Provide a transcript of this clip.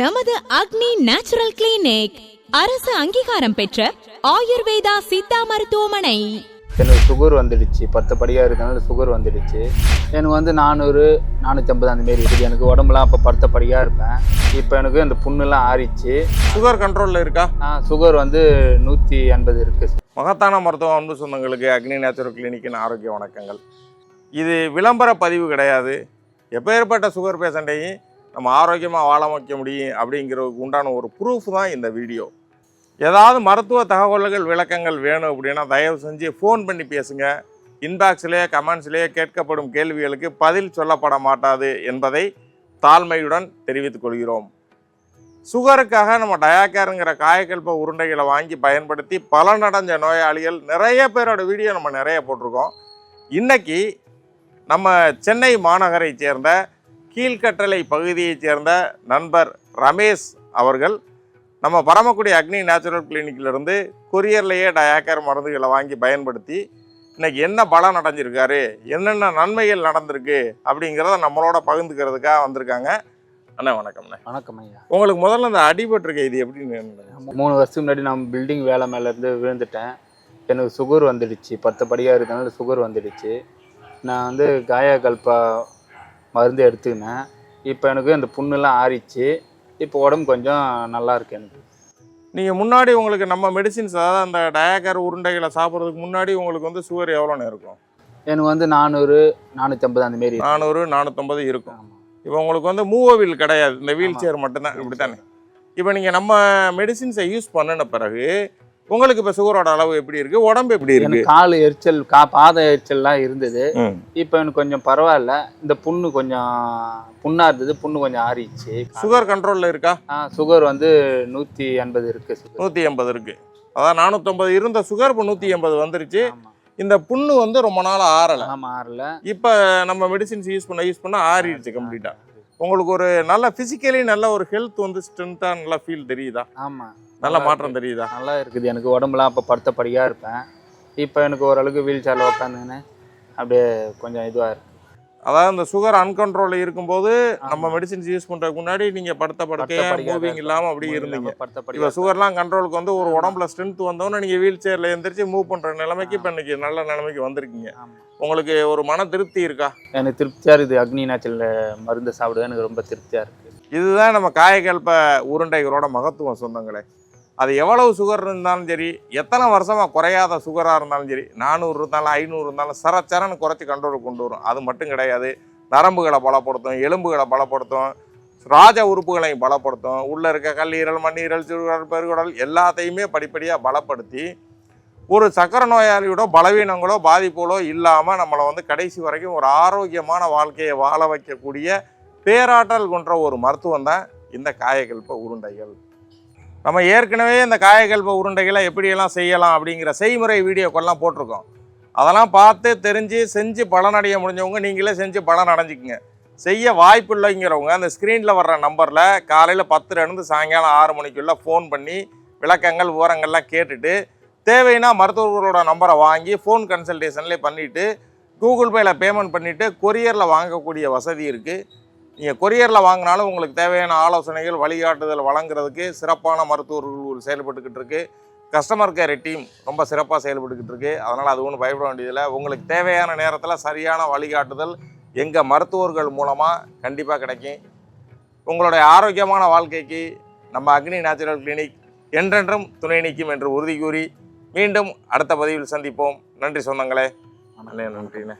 நமது அக்னி natural clinic அரசு அங்கீகாரம் பெற்ற ஆயுர்வேதா சித்தா மருத்துவமனை. எனக்கு சுகர் வந்துடுச்சு. பத்து படியாக இருக்கனால சுகர் வந்துடுச்சு. எனக்கு வந்து நானூறு நானூற்றம்பது அந்த மாரி இருக்குது. எனக்கு உடம்புலாம் அப்போ படுத்த படியாக இருப்பேன். இப்போ எனக்கு இந்த புண்ணுலாம் ஆறிச்சு. சுகர் கண்ட்ரோலில் இருக்கா? சுகர் வந்து நூற்றி எண்பது இருக்குது மகத்தான மருத்துவம் அன்பு சொந்தங்களுக்கு அக்னி நேச்சுரல் கிளினிக்கின் ஆரோக்கிய வணக்கங்கள். இது விளம்பர பதிவு கிடையாது. எப்பேற்பட்ட சுகர் பேஷண்ட்டையும் நம்ம ஆரோக்கியமாக வாழ வைக்க முடியும் அப்படிங்கிறதுக்கு உண்டான ஒரு ப்ரூஃப் தான் இந்த வீடியோ ஏதாவது மருத்துவ தகவல்கள் விளக்கங்கள் வேணும் அப்படின்னா தயவு செஞ்சு ஃபோன் பண்ணி பேசுங்க. இன்பாக்ஸ்லேயே கமெண்ட்ஸ்லேயே கேட்கப்படும் கேள்விகளுக்கு பதில் சொல்லப்பட மாட்டாது என்பதை தாழ்மையுடன் தெரிவித்துக் கொள்கிறோம். சுகருக்காக நம்ம டயாக்கேருங்கிற காயக்கல்ப உருண்டைகளை வாங்கி பயன்படுத்தி பலனடைஞ்ச நோயாளிகள் நிறைய பேரோட வீடியோ நம்ம நிறைய போட்டிருக்கோம். இன்றைக்கி நம்ம சென்னை மாநகரை சேர்ந்த கீழ்கட்டளை பகுதியைச் சேர்ந்த நண்பர் ரமேஷ் அவர்கள் நம்ம பரமக்குடி அக்னி நேச்சுரல் கிளினிக்கிலிருந்து கொரியர்லேயே டயாக்கர் மருந்துகளை வாங்கி பயன்படுத்தி இன்னைக்கு என்ன பலன் அடைஞ்சிருக்காரு? என்னென்ன நன்மைகள் நடந்திருக்கு? அப்படிங்கிறத நம்மளோட பகிர்ந்துக்கிறதுக்காக வந்திருக்காங்க. அண்ணா வணக்கம்ண்ணே. வணக்கம் ஐயா. உங்களுக்கு முதல்ல இந்த அடிபட்டிருக்க இது எப்படின்னு? மூணு வருஷத்துக்கு முன்னாடி நான் பில்டிங் வேலை மேலேருந்து விழுந்துட்டேன். எனக்கு சுகர் வந்துடுச்சு. பத்து படியாக இருக்கனால சுகர் வந்துடுச்சு. நான் வந்து காயகல்பா மருந்து எடுத்துக்கினேன். இப்போ எனக்கு இந்த புண்ணுலாம் ஆறிச்சு. இப்போ உடம்பு கொஞ்சம் நல்லா இருக்கு எனக்கு. நீங்கள் முன்னாடி உங்களுக்கு நம்ம மெடிசின்ஸ் அதாவது அந்த டயாக்கர் உருண்டைகளை சாப்பிட்றதுக்கு முன்னாடி உங்களுக்கு வந்து சுகர் எவ்வளோன்னு இருக்கும்? எனக்கு வந்து நானூறு நானூற்றம்பது அந்த மாரி நானூறு நானூற்றம்பது இருக்கும். இப்போ உங்களுக்கு வந்து மூவவில் கிடையாது. இந்த வீல் சேர் மட்டும்தான் இப்படி தானே இப்போ நீங்கள் நம்ம மெடிசின்ஸை யூஸ் பண்ணின பிறகு உங்களுக்கு இப்போ சுகரோட அளவு எப்படி இருக்கு? உடம்பு எப்படி இருக்கு? கால் எரிச்சல் கா பாத எரிச்சல்லாம் இருந்தது. இப்போ எனக்கு கொஞ்சம் பரவாயில்ல. இந்த புண்ணு கொஞ்சம் புண்ணா இருந்தது. புண்ணு கொஞ்சம் ஆறிச்சு சுகர் கண்ட்ரோலில் இருக்கா? ஆ சுகர் வந்து நூற்றி எண்பது இருக்கு நூற்றி எண்பது இருக்கு. அதான் நானூற்றம்பது இருந்த சுகர் இப்போ நூற்றி எண்பது வந்துருச்சு. இந்த புண்ணு வந்து ரொம்ப நாள் ஆறலை. ஆமாம் ஆறல. இப்போ நம்ம மெடிசின்ஸ் யூஸ் பண்ண யூஸ் பண்ண ஆறிடுச்சு கம்ப்ளீட்டாக உங்களுக்கு ஒரு நல்ல ஃபிசிக்கலி நல்ல ஒரு ஹெல்த் வந்து ஸ்ட்ரென்த்தாக நல்லா ஃபீல் தெரியுதா? ஆமாம் நல்ல மாற்றம் தெரியுதா? நல்லா இருக்குது எனக்கு உடம்புலாம் அப்போ படுத்த படியாக இருப்பேன். இப்போ எனக்கு ஓரளவுக்கு வீல் சேரில் உட்காந்துன்னு அப்படியே கொஞ்சம் இதுவாக இருக்கு. அதாவது இந்த சுகர் அன்கண்ட்ரோலில் இருக்கும்போது நம்ம. மெடிசின்ஸ் யூஸ் பண்ணுறதுக்கு முன்னாடி நீங்கள் படுத்த படுக்கையாக படியா மூவிங் இல்லாமல் அப்படி இருந்தீங்க. இப்போ சுகர்லாம் கண்ட்ரோலுக்கு வந்து ஒரு. உடம்புல ஸ்ட்ரென்த் வந்தோன்னே நீங்கள் வீல் சேரில் எந்திரிச்சு மூவ் பண்ணுற நிலைமைக்கு இப்போ இன்னைக்கு நல்ல நிலைமைக்கு வந்திருக்கீங்க. உங்களுக்கு ஒரு மன திருப்தி இருக்கா? எனக்கு திருப்தியாக இருக்குது. அக்னி நேச்சரில் மருந்து சாப்பிடுவது எனக்கு ரொம்ப திருப்தியாக இருக்குது இதுதான் நம்ம காயக்கல்ப உருண்டைகளோட மகத்துவம் சொந்தங்களே. அது எவ்வளவு சுகர் இருந்தாலும் சரி எத்தனை வருஷமாக குறையாத சுகராக இருந்தாலும் சரி நானூறு இருந்தாலும் ஐநூறு இருந்தாலும் சரச்சரன்னு குறைச்சி கண்ட்ரோல் கொண்டு வரும். அது மட்டும் கிடையாது. நரம்புகளை பலப்படுத்தும் எலும்புகளை பலப்படுத்தும் ராஜ உறுப்புகளையும் பலப்படுத்தும். உள்ளே இருக்க கல்லீரல் மண்ணீரல் சிறுகுடல் பெருகுடல் எல்லாத்தையுமே படிப்படியாக பலப்படுத்தி ஒரு சக்கரை நோயாளியோட பலவீனங்களோ பாதிப்புகளோ இல்லாமல் நம்மளை வந்து கடைசி வரைக்கும் ஒரு ஆரோக்கியமான வாழ்க்கையை வாழ வைக்கக்கூடிய பேராற்றல் கொன்ற ஒரு மருத்துவம் தான் இந்த காயக்கல்ப உருண்டைகள். நம்ம ஏற்கனவே இந்த காயக்கல்ப உருண்டைகளை எப்படியெல்லாம் செய்யலாம் அப்படிங்கிற செய்முறை வீடியோக்கெல்லாம் போட்டிருக்கோம். அதெல்லாம் பார்த்து தெரிஞ்சு செஞ்சு பலனடைய முடிஞ்சவங்க நீங்களே செஞ்சு பலன் அடைஞ்சிக்கங்க. செய்ய வாய்ப்பு இல்லைங்கிறவங்க அந்த ஸ்க்ரீனில் வர்ற நம்பரில் காலையில் பத்துலேருந்து சாயங்காலம் ஆறு மணிக்குள்ளே ஃபோன் பண்ணி விளக்கங்கள் விவரங்கள்லாம் கேட்டுட்டு தேவைன்னா மருத்துவர்களோட நம்பரை வாங்கி ஃபோன் கன்சல்டேஷன்லேயே பண்ணிவிட்டு கூகுள் பேயில் பேமெண்ட் பண்ணிவிட்டு கொரியரில் வாங்கக்கூடிய வசதி இருக்குது நீங்கள் கொரியரில் வாங்கினாலும் உங்களுக்கு தேவையான ஆலோசனைகள் வழிகாட்டுதல் வழங்குறதுக்கு சிறப்பான மருத்துவர்கள் செயல்பட்டுக்கிட்டு இருக்கு. கஸ்டமர் கேர் டீம் ரொம்ப சிறப்பாக செயல்பட்டுக்கிட்டு இருக்கு. அதனால் அது ஒன்றும் பயப்பட வேண்டியதில்லை. உங்களுக்கு தேவையான நேரத்தில் சரியான வழிகாட்டுதல் எங்கள் மருத்துவர்கள் மூலமாக கண்டிப்பாக கிடைக்கும். உங்களுடைய ஆரோக்கியமான வாழ்க்கைக்கு நம்ம அக்னி நேச்சுரல் கிளினிக் என்றென்றும் துணை நிற்கும் என்று உறுதி கூறி மீண்டும் அடுத்த பதிவில் சந்திப்போம். நன்றி சொந்தங்களே. நன்றிண்ணே.